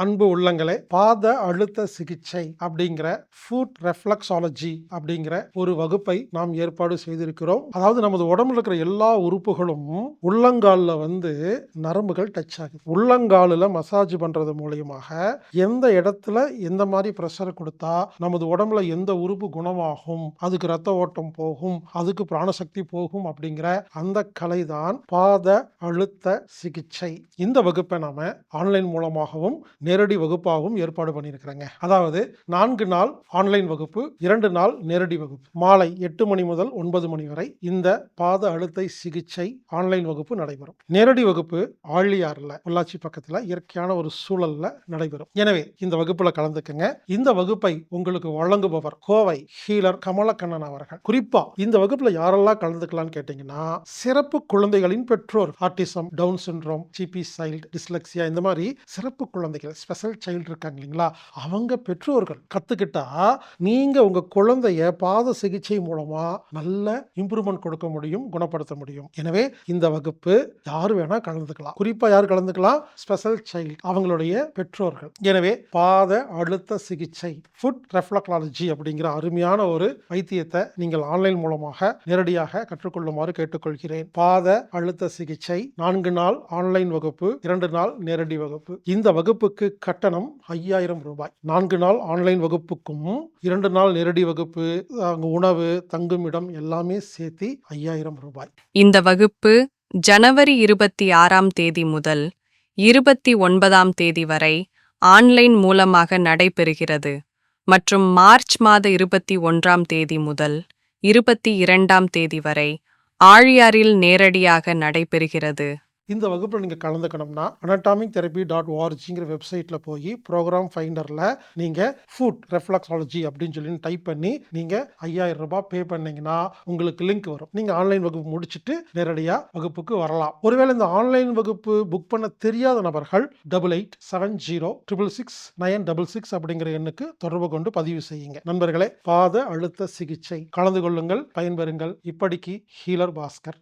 அன்பு உள்ளங்களே பாத அழுத்த சிகிச்சை அப்படிங்கிற ஃபுட் ரெஃப்ளக்ஸாலஜி அப்படிங்கிற ஒரு வகுப்பை நாம் ஏற்பாடு செய்திருக்கிறோம். அதாவது நமது உடம்புல இருக்கிற எல்லா உறுப்புகளும் உள்ளங்காலில் வந்து நரம்புகள் டச் ஆகுது. உள்ளங்காலில் மசாஜ் பண்ணுறது மூலியமாக எந்த இடத்துல எந்த மாதிரி ப்ரெஷர் கொடுத்தா நமது உடம்புல எந்த உறுப்பு குணமாகும் அதுக்கு ரத்த ஓட்டம் போகும் அதுக்கு பிராணசக்தி போகும் அப்படிங்கிற அந்த கலை தான் பாத அழுத்த சிகிச்சை. இந்த வகுப்பை நாம் ஆன்லைன் மூலமாகவும் நேரடி வகுப்பாகவும் ஏற்பாடு பண்ணியிருக்கிறாங்க. அதாவது நான்கு நாள் ஆன்லைன் வகுப்பு இரண்டு நாள் நேரடி வகுப்பு. மாலை எட்டு மணி முதல் ஒன்பது மணி வரை இந்த பாத அழுத்தை சிகிச்சை ஆன்லைன் வகுப்பு நடைபெறும். நேரடி வகுப்பு ஆழியாறுல பொள்ளாச்சி பக்கத்தில் இயற்கையான ஒரு சூழல்ல நடைபெறும். எனவே இந்த வகுப்புல கலந்துக்குங்க. இந்த வகுப்பை உங்களுக்கு வழங்குபவர் கோவை ஹீலர் கமலக்கண்ணன் அவர்கள். குறிப்பா இந்த வகுப்புல யாரெல்லாம் கலந்துக்கலாம்னு கேட்டீங்கன்னா சிறப்பு குழந்தைகளின் பெற்றோர் autism down syndrome CP child dyslexia இந்த மாதிரி சிறப்பு குழந்தைகள் ஸ்பெஷல் சைல்டு இருக்காங்க இல்லைங்களா? அவங்க பெற்றோர்கள் கற்றுக்கிட்டா நீங்கள் உங்கள் குழந்தைய பாத சிகிச்சை மூலமாக நல்ல இம்ப்ரூவ்மெண்ட் கொடுக்க முடியும் குணப்படுத்த முடியும். எனவே இந்த வகுப்பு யார் வேணால் கலந்துக்கலாம். குறிப்பாக யார் கலந்துக்கலாம்? ஸ்பெஷல் சைல்டு அவங்களுடைய பெற்றோர்கள். எனவே பாத அழுத்த சிகிச்சை ஃபுட் ரெஃப்ளக்லாலஜி அப்படிங்கிற அருமையான ஒரு வைத்தியத்தை நீங்கள் ஆன்லைன் மூலமாக நேரடியாக கற்றுக்கொள்ளுமாறு கேட்டுக்கொள்கிறேன். பாத அழுத்த சிகிச்சை நான்கு நாள் ஆன்லைன் வகுப்பு இரண்டு நாள் நேரடி வகுப்பு. இந்த வகுப்புக்கு வகுப்புக்கு கட்டணம் ஐயாயிரம் ரூபாய். நான்கு நாள் ஆன்லைன் வகுப்புக்கும் இரண்டு நாள் நேரடி வகுப்பு அங்க உணவு தங்குமிடம் எல்லாமே சேர்த்து ஐயாயிரம் ரூபாய். இந்த வகுப்பு ஜனவரி இருபத்தி ஆறாம் தேதி முதல் இருபத்தி ஒன்பதாம் தேதி வரை ஆன்லைன் மூலமாக நடைபெறுகிறது. மற்றும் மார்ச் மாத இருபத்தி ஒன்றாம் தேதி முதல் இருபத்தி இரண்டாம் தேதி வரை ஆழியாரில் நேரடியாக நடைபெறுகிறது. இந்த வகுப்பில் நீங்கள் கலந்துக்கணும்னா அனட்டாமிக் தெரப்பி டாட் ஓஆர்ஜிங்கிற வெப்சைட்டில் போய் ப்ரோக்ராம் ஃபைண்டரில் நீங்கள் ஃபுட் ரெஃப்ளக்ஸாலஜி அப்படின்னு சொல்லி டைப் பண்ணி நீங்கள் ஐயாயிரம் ரூபாய் பே பண்ணீங்கன்னா உங்களுக்கு லிங்க் வரும். நீங்கள் ஆன்லைன் வகுப்பு முடிச்சுட்டு நேரடியாக வகுப்புக்கு வரலாம். ஒருவேளை இந்த ஆன்லைன் வகுப்பு புக் பண்ண தெரியாத நபர்கள் double eight seven zero triple six nine double six அப்படிங்கிற எண்ணுக்கு தொடர்பு கொண்டு பதிவு செய்யுங்க. நண்பர்களே பாத அழுத்த சிகிச்சை. கலந்து கொள்ளுங்கள் பயன்பெறுங்கள். இப்படிக்கு ஹீலர் பாஸ்கர்.